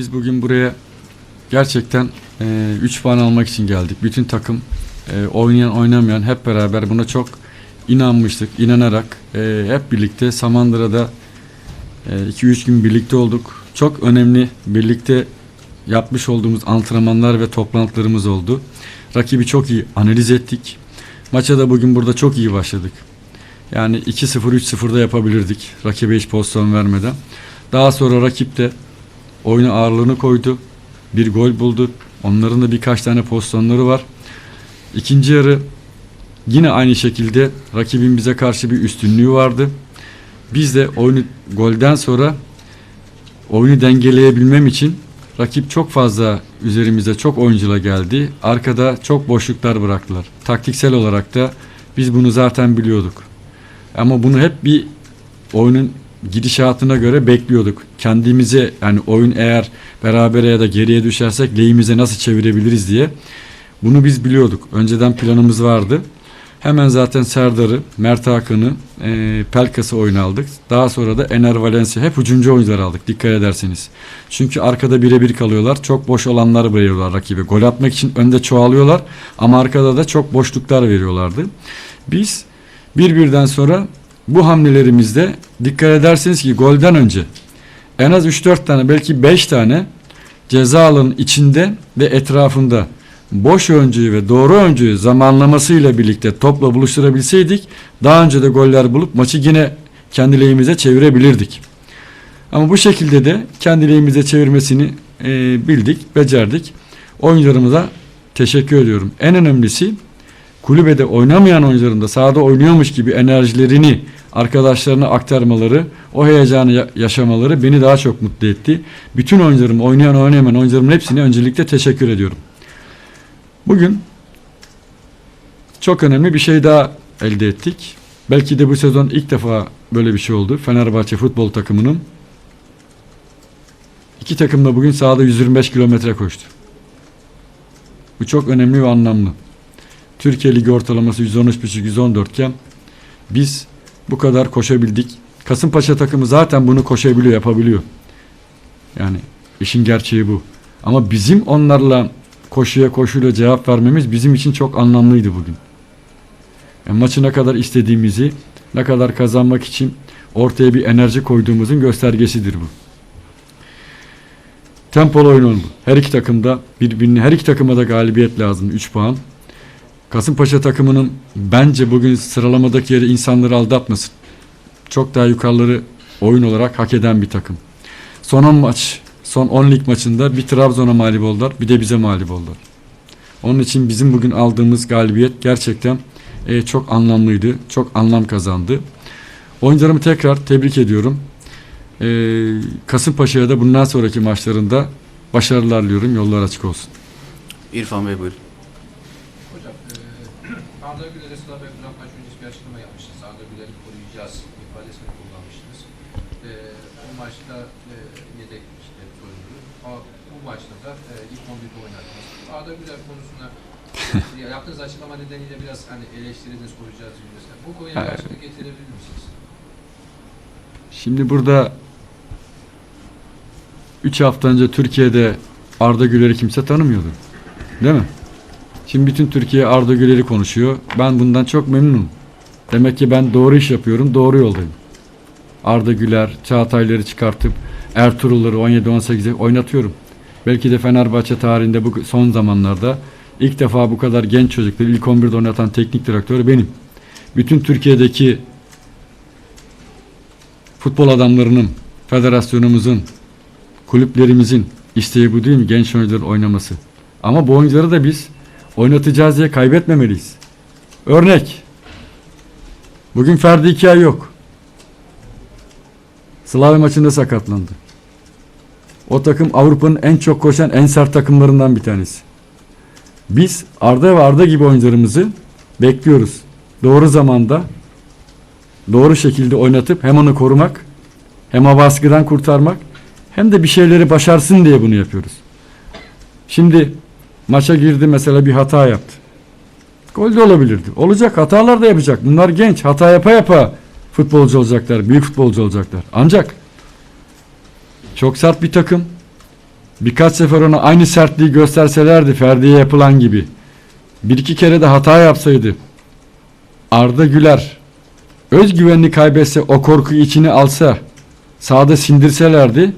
Biz bugün buraya gerçekten 3 puan almak için geldik. Bütün takım e, oynayan oynamayan hep beraber buna çok inanmıştık. İnanarak e, hep birlikte Samandıra'da 2-3 gün birlikte olduk. Çok önemli birlikte yapmış olduğumuz antrenmanlar ve toplantılarımız oldu. Rakibi çok iyi analiz ettik. Maça da bugün burada çok iyi başladık. Yani 2-0 3-0'da yapabilirdik. Rakibe hiç pozisyon vermeden. Daha sonra rakip de oyuna ağırlığını koydu. Bir gol buldu. Onların da birkaç tane pozisyonları var. İkinci yarı yine aynı şekilde rakibin bize karşı bir üstünlüğü vardı. Biz de oyunu golden sonra oyunu dengeleyebilmem için rakip çok fazla üzerimize çok oyuncuyla geldi. Arkada çok boşluklar bıraktılar. Taktiksel olarak da biz bunu zaten biliyorduk. Ama bunu hep bir oyunun gidişatına göre bekliyorduk. Kendimize yani oyun eğer berabere ya da geriye düşersek lehimize nasıl çevirebiliriz diye. Bunu biz biliyorduk. Önceden planımız vardı. Hemen zaten Serdar'ı, Mert Hakan'ı, e, Pelkas'ı oyuna aldık. Daha sonra da Ener Valencia hep ucuncu oyuncular aldık dikkat ederseniz. Çünkü arkada birebir kalıyorlar. Çok boş olanları veriyorlar rakibe. Gol atmak için önde çoğalıyorlar ama arkada da çok boşluklar veriyorlardı. Biz bir birden sonra bu hamlelerimizde dikkat ederseniz ki golden önce en az 3-4 tane belki 5 tane ceza alanının içinde ve etrafında boş oyuncuyu ve doğru oyuncuyu zamanlamasıyla birlikte topla buluşturabilseydik daha önce de goller bulup maçı yine kendi lehimize çevirebilirdik. Ama bu şekilde de kendi lehimize çevirmesini e, bildik, becerdik. Oyuncularımıza teşekkür ediyorum. En önemlisi kulübede oynamayan oyuncuların da sahada oynuyormuş gibi enerjilerini arkadaşlarına aktarmaları, o heyecanı ya- yaşamaları beni daha çok mutlu etti. Bütün oyuncularım, oynayan oynamayan oyuncularımın hepsine öncelikle teşekkür ediyorum. Bugün çok önemli bir şey daha elde ettik. Belki de bu sezon ilk defa böyle bir şey oldu. Fenerbahçe futbol takımının iki takım da bugün sahada 125 kilometre koştu. Bu çok önemli ve anlamlı. Türkiye Ligi ortalaması 113.5-114 iken biz bu kadar koşabildik. Kasımpaşa takımı zaten bunu koşabiliyor, yapabiliyor. Yani işin gerçeği bu. Ama bizim onlarla koşuya koşuyla cevap vermemiz bizim için çok anlamlıydı bugün. Yani maçı ne kadar istediğimizi, ne kadar kazanmak için ortaya bir enerji koyduğumuzun göstergesidir bu. Tempolu oyun oldu. Her iki takımda birbirini, her iki takıma da galibiyet lazım. 3 puan. Kasımpaşa takımının bence bugün sıralamadaki yeri insanları aldatmasın. Çok daha yukarıları oyun olarak hak eden bir takım. Son 10 maç, son 10 lig maçında bir Trabzon'a mağlup oldular, bir de bize mağlup oldular. Onun için bizim bugün aldığımız galibiyet gerçekten e, çok anlamlıydı, çok anlam kazandı. Oyuncularımı tekrar tebrik ediyorum. E, Kasımpaşa'ya da bundan sonraki maçlarında başarılar diliyorum. Yollar açık olsun. İrfan Bey buyurun. Hocam, eee Arda Güler'e Sıla Bey Burak maç öncesi bir açıklama yapmıştınız. Arda Güler'i koruyacağız ifadesini kullanmıştınız. Eee bu maçta eee yedek işte oyuncu. Ama bu maçta da eee ilk 11'de oynadınız. Arda Güler konusuna ya yaptığınız açıklama nedeniyle biraz hani eleştirdiniz koruyacağız cümlesine. Bu konuya bir açıklık getirebilir misiniz? Şimdi burada 3 hafta önce Türkiye'de Arda Güler'i kimse tanımıyordu. Değil mi? Şimdi bütün Türkiye Arda Güler'i konuşuyor. Ben bundan çok memnunum. Demek ki ben doğru iş yapıyorum, doğru yoldayım. Arda Güler, Çağatay'ları çıkartıp Ertuğrul'ları 17-18'e oynatıyorum. Belki de Fenerbahçe tarihinde bu son zamanlarda ilk defa bu kadar genç çocukları ilk 11'de oynatan teknik direktör benim. Bütün Türkiye'deki futbol adamlarının, federasyonumuzun, kulüplerimizin isteği bu değil mi? Genç oyuncuların oynaması. Ama bu oyuncuları da biz oynatacağız diye kaybetmemeliyiz. Örnek. Bugün Ferdi iki yok. Slavia maçında sakatlandı. O takım Avrupa'nın en çok koşan en sert takımlarından bir tanesi. Biz Arda ve Arda gibi oyuncularımızı bekliyoruz. Doğru zamanda doğru şekilde oynatıp hem onu korumak hem o baskıdan kurtarmak hem de bir şeyleri başarsın diye bunu yapıyoruz. Şimdi maça girdi mesela bir hata yaptı. Gol de olabilirdi. Olacak hatalar da yapacak. Bunlar genç. Hata yapa yapa futbolcu olacaklar. Büyük futbolcu olacaklar. Ancak çok sert bir takım. birkaç sefer ona aynı sertliği gösterselerdi Ferdi'ye yapılan gibi. Bir iki kere de hata yapsaydı. Arda Güler özgüvenini kaybetse o korkuyu içine alsa sahada sindirselerdi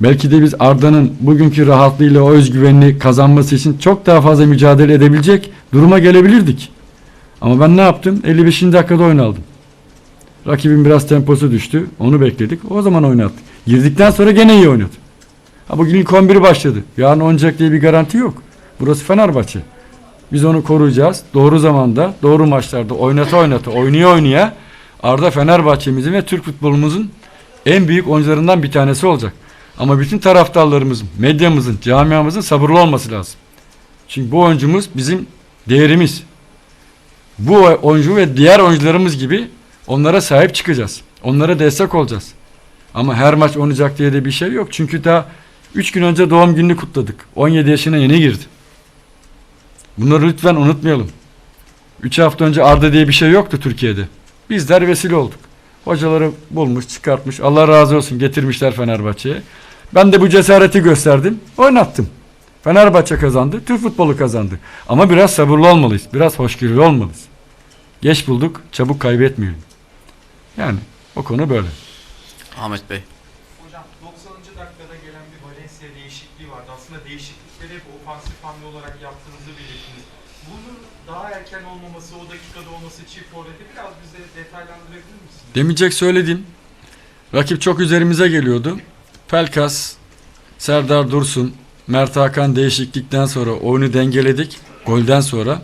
belki de biz Arda'nın bugünkü rahatlığıyla o özgüvenini kazanması için çok daha fazla mücadele edebilecek duruma gelebilirdik. Ama ben ne yaptım? 55. dakikada oyun aldım. Rakibin biraz temposu düştü. Onu bekledik. O zaman oynattık. Girdikten sonra gene iyi oynadı. Ha bugün ilk 11 başladı. Yarın oynayacak diye bir garanti yok. Burası Fenerbahçe. Biz onu koruyacağız. Doğru zamanda, doğru maçlarda oynata oynata, oynaya oynaya Arda Fenerbahçe'mizin ve Türk futbolumuzun en büyük oyuncularından bir tanesi olacak. Ama bütün taraftarlarımızın, medyamızın, camiamızın sabırlı olması lazım. Çünkü bu oyuncumuz bizim değerimiz. Bu oyuncu ve diğer oyuncularımız gibi onlara sahip çıkacağız. Onlara destek olacağız. Ama her maç oynayacak diye de bir şey yok. Çünkü daha 3 gün önce doğum gününü kutladık. 17 yaşına yeni girdi. Bunları lütfen unutmayalım. 3 hafta önce Arda diye bir şey yoktu Türkiye'de. Bizler vesile olduk. Hocaları bulmuş, çıkartmış. Allah razı olsun getirmişler Fenerbahçe'ye. Ben de bu cesareti gösterdim. Oynattım. Fenerbahçe kazandı. Türk futbolu kazandı. Ama biraz sabırlı olmalıyız. Biraz hoşgörülü olmalıyız. Geç bulduk, çabuk kaybetmeyelim. Yani o konu böyle. Ahmet Bey. Hocam 90. dakikada gelen bir Valencia değişikliği vardı. Aslında değişiklikleri hep ofansif hamle olarak yaptığınızı belirttiniz. Bunun daha erken olmaması, o dakikada olması çift forveti biraz bize detaylandırabilir misiniz? Demeyecek söyledim. Rakip çok üzerimize geliyordu. Pelkas, Serdar Dursun, Mert Hakan değişiklikten sonra oyunu dengeledik. Golden sonra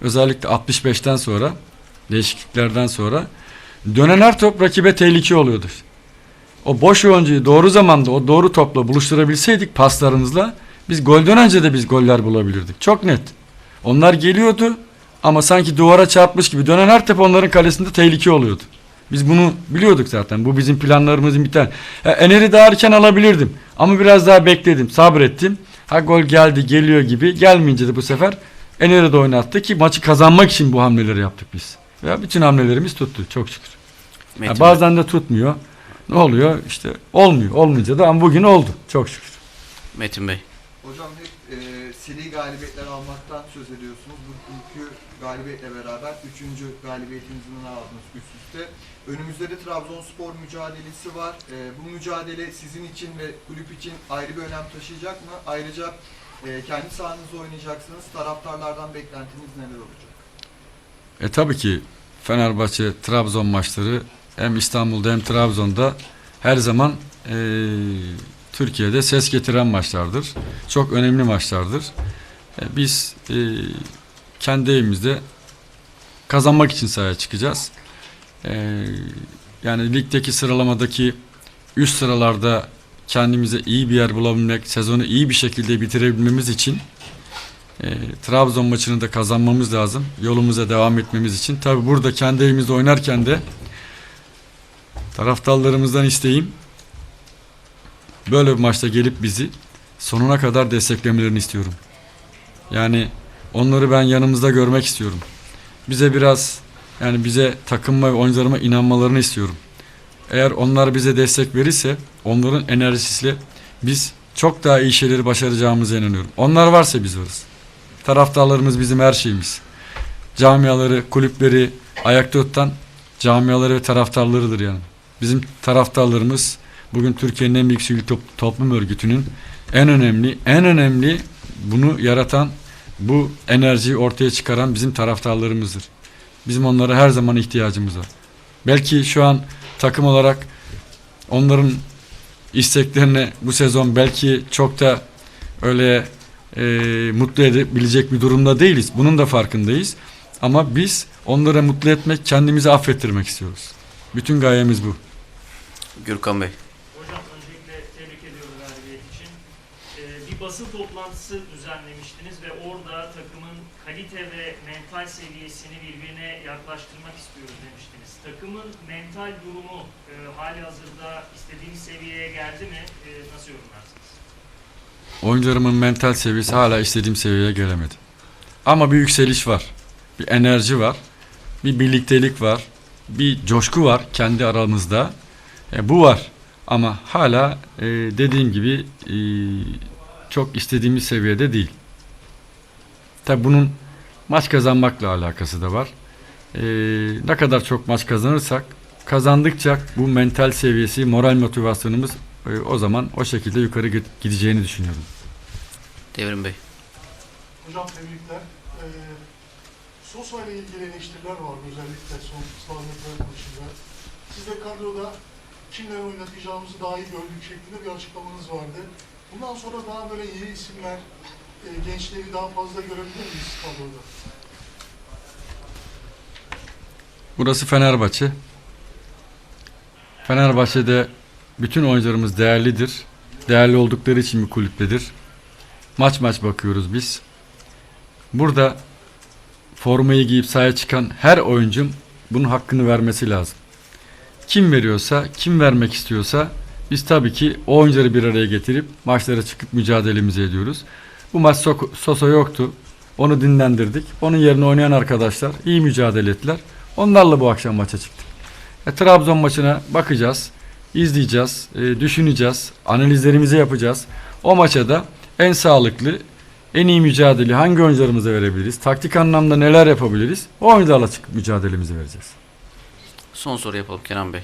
özellikle 65'ten sonra değişikliklerden sonra dönen her top rakibe tehlike oluyordu. O boş oyuncuyu doğru zamanda o doğru topla buluşturabilseydik paslarımızla biz golden önce de biz goller bulabilirdik. Çok net. Onlar geliyordu ama sanki duvara çarpmış gibi dönen her top onların kalesinde tehlike oluyordu. Biz bunu biliyorduk zaten. Bu bizim planlarımızın bir tane. Ha, Ener'i daha erken alabilirdim. Ama biraz daha bekledim. Sabrettim. Ha gol geldi geliyor gibi. Gelmeyince de bu sefer Ener'i de oynattı ki maçı kazanmak için bu hamleleri yaptık biz. Ve bütün hamlelerimiz tuttu çok şükür. Ha, Metin Bey. bazen de tutmuyor. Ne oluyor? İşte olmuyor. Olmayınca da ama bugün oldu. Çok şükür. Metin Bey. Hocam hep e, seri galibiyetler almaktan söz ediyorsunuz. Bugünkü galibiyetle beraber 3. galibiyetinizi aldınız üst üste. Önümüzde de Trabzonspor mücadelesi var. E, bu mücadele sizin için ve kulüp için ayrı bir önem taşıyacak mı? Ayrıca e, kendi sahanızda oynayacaksınız. Taraftarlardan beklentiniz neler olacak? E tabii ki Fenerbahçe Trabzon maçları hem İstanbul'da hem Trabzon'da her zaman e, Türkiye'de ses getiren maçlardır. Çok önemli maçlardır. E, biz e, kendi evimizde kazanmak için sahaya çıkacağız. E, yani ligdeki sıralamadaki üst sıralarda kendimize iyi bir yer bulabilmek, sezonu iyi bir şekilde bitirebilmemiz için e, Trabzon maçını da kazanmamız lazım. Yolumuza devam etmemiz için. Tabi burada kendi evimizde oynarken de taraftarlarımızdan isteğim böyle bir maçta gelip bizi sonuna kadar desteklemelerini istiyorum. Yani onları ben yanımızda görmek istiyorum. Bize biraz yani bize takımma ve oyuncularıma inanmalarını istiyorum. Eğer onlar bize destek verirse onların enerjisiyle biz çok daha iyi şeyleri başaracağımıza inanıyorum. Onlar varsa biz varız. Taraftarlarımız bizim her şeyimiz. Camiaları, kulüpleri ayakta tutan camiaları ve taraftarlarıdır yani. Bizim taraftarlarımız bugün Türkiye'nin en büyük sivil top- toplum örgütünün en önemli, en önemli bunu yaratan, bu enerjiyi ortaya çıkaran bizim taraftarlarımızdır. Bizim onlara her zaman ihtiyacımız var. Belki şu an takım olarak onların isteklerine bu sezon belki çok da öyle e, mutlu edebilecek bir durumda değiliz. Bunun da farkındayız. Ama biz onları mutlu etmek, kendimizi affettirmek istiyoruz. Bütün gayemiz bu. Gürkan Bey. Hocam öncelikle tebrik ediyorum galibiyet için. Ee, bir basın toplantısı düzenlemiştiniz ve orada takımın kalite ve mental seviyesini birbirine yaklaştırmak istiyoruz demiştiniz. Takımın mental durumu e, hali hazırda istediğiniz seviyeye geldi mi? E, nasıl yorumlarsınız? Oyuncularımın mental seviyesi hala istediğim seviyeye gelemedi. Ama bir yükseliş var. Bir enerji var. Bir birliktelik var. Bir coşku var kendi aramızda. E, bu var. Ama hala e, dediğim gibi e, çok istediğimiz seviyede değil. Tabi bunun maç kazanmakla alakası da var. Ee, ne kadar çok maç kazanırsak kazandıkça bu mental seviyesi, moral motivasyonumuz e, o zaman o şekilde yukarı gid- gideceğini düşünüyorum. Devrim Bey. Hocam tebrikler. Ee, Sosa ile ilgili eleştiriler var özellikle son Slavnikler maçında. Siz de kadroda kimleri oynatacağımızı daha iyi gördük şeklinde bir açıklamanız vardı. Bundan sonra daha böyle iyi isimler, e, gençleri daha fazla görebilir miyiz kadroda? Burası Fenerbahçe. Fenerbahçe'de bütün oyuncularımız değerlidir. Değerli oldukları için bir kulüptedir. Maç maç bakıyoruz biz. Burada formayı giyip sahaya çıkan her oyuncum bunun hakkını vermesi lazım. Kim veriyorsa, kim vermek istiyorsa biz tabii ki o oyuncuları bir araya getirip maçlara çıkıp mücadelemizi ediyoruz. Bu maç Sosa yoktu. Onu dinlendirdik. Onun yerine oynayan arkadaşlar iyi mücadele ettiler. Onlarla bu akşam maça çıktık. E, Trabzon maçına bakacağız, izleyeceğiz, e, düşüneceğiz, analizlerimizi yapacağız. O maça da en sağlıklı, en iyi mücadele hangi oyuncularımıza verebiliriz? Taktik anlamda neler yapabiliriz? O oyuncularla çıkıp mücadelemizi vereceğiz. Son soru yapalım Kenan Bey.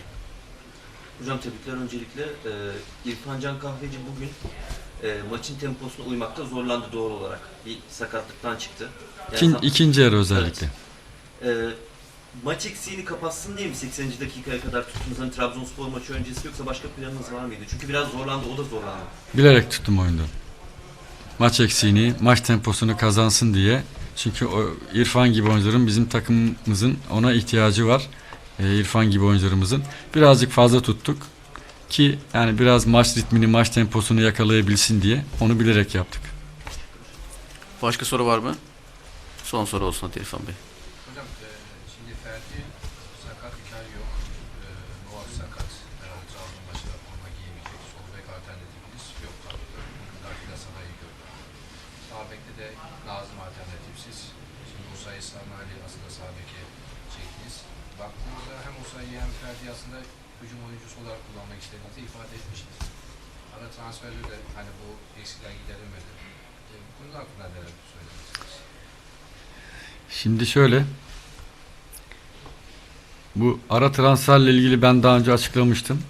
Hocam tebrikler öncelikle. Ee, İrfan Can Kahveci bugün e, maçın temposuna uymakta zorlandı doğal olarak. Bir sakatlıktan çıktı. Yani İkin, ikinci yarı özellikle. Ee, maç eksiğini kapatsın diye mi 80. dakikaya kadar tuttunuz? Hani Trabzonspor maçı öncesi yoksa başka planınız var mıydı? Çünkü biraz zorlandı, o da zorlandı. Bilerek tuttum oyunda. Maç eksiğini, maç temposunu kazansın diye. Çünkü o İrfan gibi oyuncuların bizim takımımızın ona ihtiyacı var. Ee, İrfan gibi oyuncularımızın. Birazcık fazla tuttuk. Ki yani biraz maç ritmini, maç temposunu yakalayabilsin diye onu bilerek yaptık. Başka soru var mı? Son soru olsun İrfan Bey. Samali aslında beke çektiniz. Baktığımızda hem Usa'yı hem Ferdi aslında hücum oyuncusu olarak kullanmak istediğinizi ifade etmiştiniz. Ara transferde de hani bu eksikler giderilmedi. E, bu konuda hakkında neler söylemek Şimdi şöyle. Bu ara transferle ilgili ben daha önce açıklamıştım.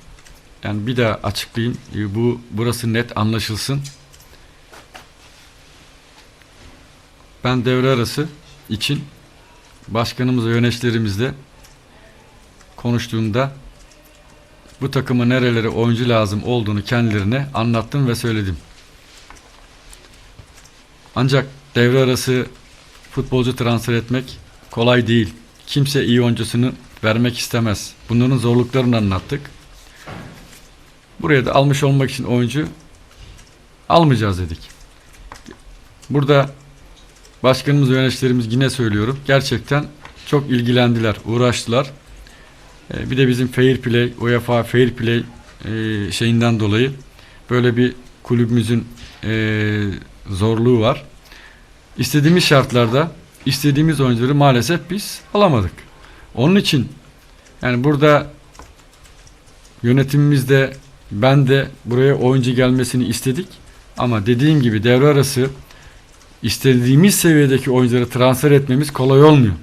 Yani bir daha açıklayayım. Ee, Bu burası net anlaşılsın. Ben devre arası için başkanımızla yöneticilerimizle konuştuğumda bu takıma nerelere oyuncu lazım olduğunu kendilerine anlattım ve söyledim. Ancak devre arası futbolcu transfer etmek kolay değil. Kimse iyi oyuncusunu vermek istemez. Bunların zorluklarını anlattık. Buraya da almış olmak için oyuncu almayacağız dedik. Burada başkanımız yöneticilerimiz yine söylüyorum. Gerçekten çok ilgilendiler, uğraştılar. Ee, Bir de bizim fair play, UEFA fair play e, şeyinden dolayı böyle bir kulübümüzün e, zorluğu var. İstediğimiz şartlarda istediğimiz oyuncuları maalesef biz alamadık. Onun için yani burada yönetimimizde ben de buraya oyuncu gelmesini istedik. Ama dediğim gibi devre arası istediğimiz seviyedeki oyuncuları transfer etmemiz kolay olmuyor.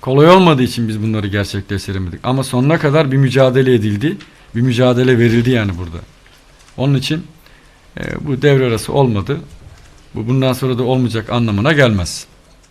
Kolay olmadığı için biz bunları gerçekleştiremedik. Ama sonuna kadar bir mücadele edildi. Bir mücadele verildi yani burada. Onun için e, bu devre arası olmadı. Bu bundan sonra da olmayacak anlamına gelmez.